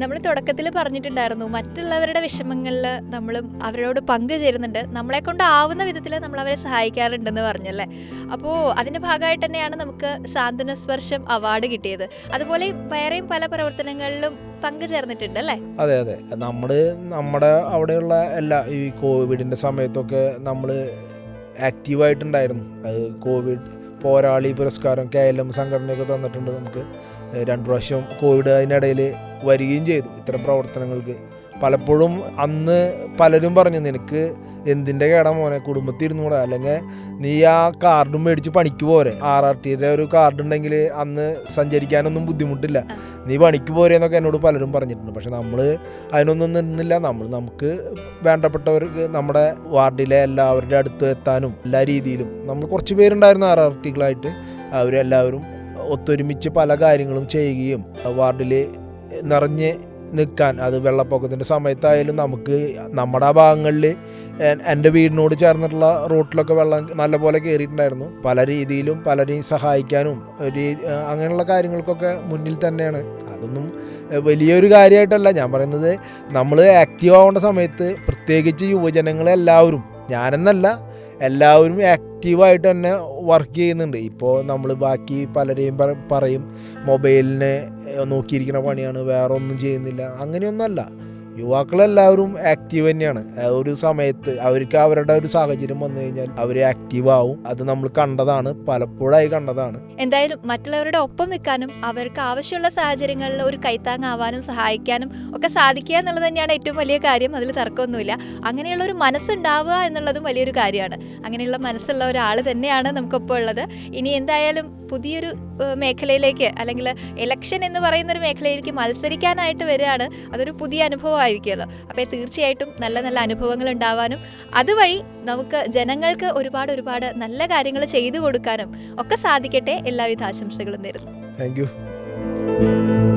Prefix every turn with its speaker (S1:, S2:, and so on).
S1: നമ്മൾ തുടക്കത്തിൽ പറഞ്ഞിട്ടുണ്ടായിരുന്നു മറ്റുള്ളവരുടെ വിഷമങ്ങളിൽ നമ്മളും അവരോട് പങ്കുചേരുന്നുണ്ട് നമ്മളെ കൊണ്ട് ആവുന്ന വിധത്തിൽ നമ്മൾ അവരെ സഹായിക്കാറുണ്ടെന്ന് പറഞ്ഞല്ലേ? അപ്പോൾ അതിന്റെ ഭാഗമായിട്ട് തന്നെയാണ് നമുക്ക് സാന്ത്വന സ്പർശം അവാർഡ് കിട്ടിയത്. അതുപോലെ വേറെയും പല പ്രവർത്തനങ്ങളിലും പങ്കുചേർന്നിട്ടുണ്ട് അല്ലേ?
S2: അതെ അതെ. നമ്മൾ നമ്മുടെ അവിടെയുള്ള എല്ലാ ഈ കോവിഡിന്റെ സമയത്തൊക്കെ നമ്മൾ ആക്റ്റീവായിട്ടുണ്ടായിരുന്നു. അത് കോവിഡ് പോരാളി പുരസ്കാരം കെ എൽ എം സംഘടനയൊക്കെ തന്നിട്ടുണ്ട് നമുക്ക്. രണ്ട് പ്രാവശ്യം കോവിഡ് അതിനിടയിൽ വരികയും ചെയ്തു ഇത്തരം പ്രവർത്തനങ്ങൾക്ക്. പലപ്പോഴും അന്ന് പലരും പറഞ്ഞു നിനക്ക് എന്തിന്റെ കേടാ മോനെ? കുടുംബത്തിൽ ഇരുന്നൂടെ. അല്ലെങ്കിൽ നീ ആ കാർഡും മേടിച്ച് പണിക്ക് പോരെ. ആർ ആർ ടിയുടെ ഒരു കാർഡ് ഉണ്ടെങ്കിൽ അന്ന് സഞ്ചരിക്കാനൊന്നും ബുദ്ധിമുട്ടില്ല. നീ പണിക്ക് പോരെന്നൊക്കെ എന്നോട് പലരും പറഞ്ഞിട്ടുണ്ട്. പക്ഷെ നമ്മൾ അതിനൊന്നും നിന്നില്ല. നമ്മൾ നമുക്ക് വേണ്ടപ്പെട്ടവർക്ക് നമ്മുടെ വാർഡിലെ എല്ലാവരുടെ അടുത്ത് എത്താനും എല്ലാ രീതിയിലും നമ്മൾ കുറച്ച് പേരുണ്ടായിരുന്നു ആർ ആർ ടികളായിട്ട്. അവരെല്ലാവരും ഒത്തൊരുമിച്ച് പല കാര്യങ്ങളും ചെയ്യുകയും വാർഡിൽ നിറഞ്ഞ് നിൽക്കാൻ അത് വെള്ളപ്പൊക്കത്തിന്റെ സമയത്തായാലും നമുക്ക് നമ്മുടെ ആ ഭാഗങ്ങളിൽ എന്റെ വീടിനോട് ചേർന്നിട്ടുള്ള റോട്ടിലൊക്കെ വെള്ളം നല്ലപോലെ കയറിയിട്ടുണ്ടായിരുന്നു. പല രീതിയിലും പലരെയും സഹായിക്കാനും ഒരു അങ്ങനെയുള്ള കാര്യങ്ങൾക്കൊക്കെ മുന്നിൽ തന്നെയാണ്. അതൊന്നും വലിയൊരു കാര്യമായിട്ടല്ല. ഞാൻ പറയുന്നത് നമ്മൾ ആക്റ്റീവ് ആവേണ്ട സമയത്ത് പ്രത്യേകിച്ച് യുവജനങ്ങളെല്ലാവരും ഞാനെന്നല്ല എല്ലാവരും ആക്റ്റീവായിട്ട് തന്നെ വർക്ക് ചെയ്യുന്നുണ്ട്. ഇപ്പോൾ നമ്മൾ ബാക്കി പലരെയും പറയും മൊബൈലിനെ നോക്കിയിരിക്കുന്ന പണിയാണ് വേറെ ഒന്നും ചെയ്യുന്നില്ല. അങ്ങനെയൊന്നുമല്ല. യുവാക്കളെല്ലാവരും ആക്റ്റീവ് തന്നെയാണ്. ഒരു സമയത്ത് അവർക്ക് അവരുടെ ഒരു സാഹചര്യം വന്നു കഴിഞ്ഞാൽ അവർ ആക്റ്റീവ് ആവും. അത് നമ്മൾ കണ്ടതാണ്. പലപ്പോഴായി കണ്ടതാണ്.
S1: എന്തായാലും മറ്റുള്ളവരുടെ ഒപ്പം നിൽക്കാനും അവർക്ക് ആവശ്യമുള്ള സാഹചര്യങ്ങളിൽ ഒരു കൈത്താങ്ങാവാനും സഹായിക്കാനും ഒക്കെ സാധിക്കുക എന്നുള്ളത് തന്നെയാണ് ഏറ്റവും വലിയ കാര്യം. അതിൽ തർക്കമൊന്നുമില്ല. അങ്ങനെയുള്ള ഒരു മനസ്സുണ്ടാവുക എന്നുള്ളതും വലിയൊരു കാര്യമാണ്. അങ്ങനെയുള്ള മനസ്സുള്ള ഒരാൾ തന്നെയാണ് നമുക്കൊപ്പം ഉള്ളത്. ഇനി എന്തായാലും പുതിയൊരു മേഖലയിലേക്ക് അല്ലെങ്കിൽ ഇലക്ഷൻ എന്ന് പറയുന്ന ഒരു മേഖലയിലേക്ക് മത്സരിക്കാനായിട്ട് വരികയാണ് അതൊരു പുതിയ അനുഭവമായിരിക്കുമല്ലോ. അപ്പോൾ തീർച്ചയായിട്ടും നല്ല നല്ല അനുഭവങ്ങൾ ഉണ്ടാവാനും അതുവഴി നമുക്ക് ജനങ്ങൾക്ക് ഒരുപാട് ഒരുപാട് നല്ല കാര്യങ്ങൾ ചെയ്തു കൊടുക്കാനും ഒക്കെ സാധിക്കട്ടെ. എല്ലാവിധ ആശംസകളും നേരുന്നു.
S2: Thank you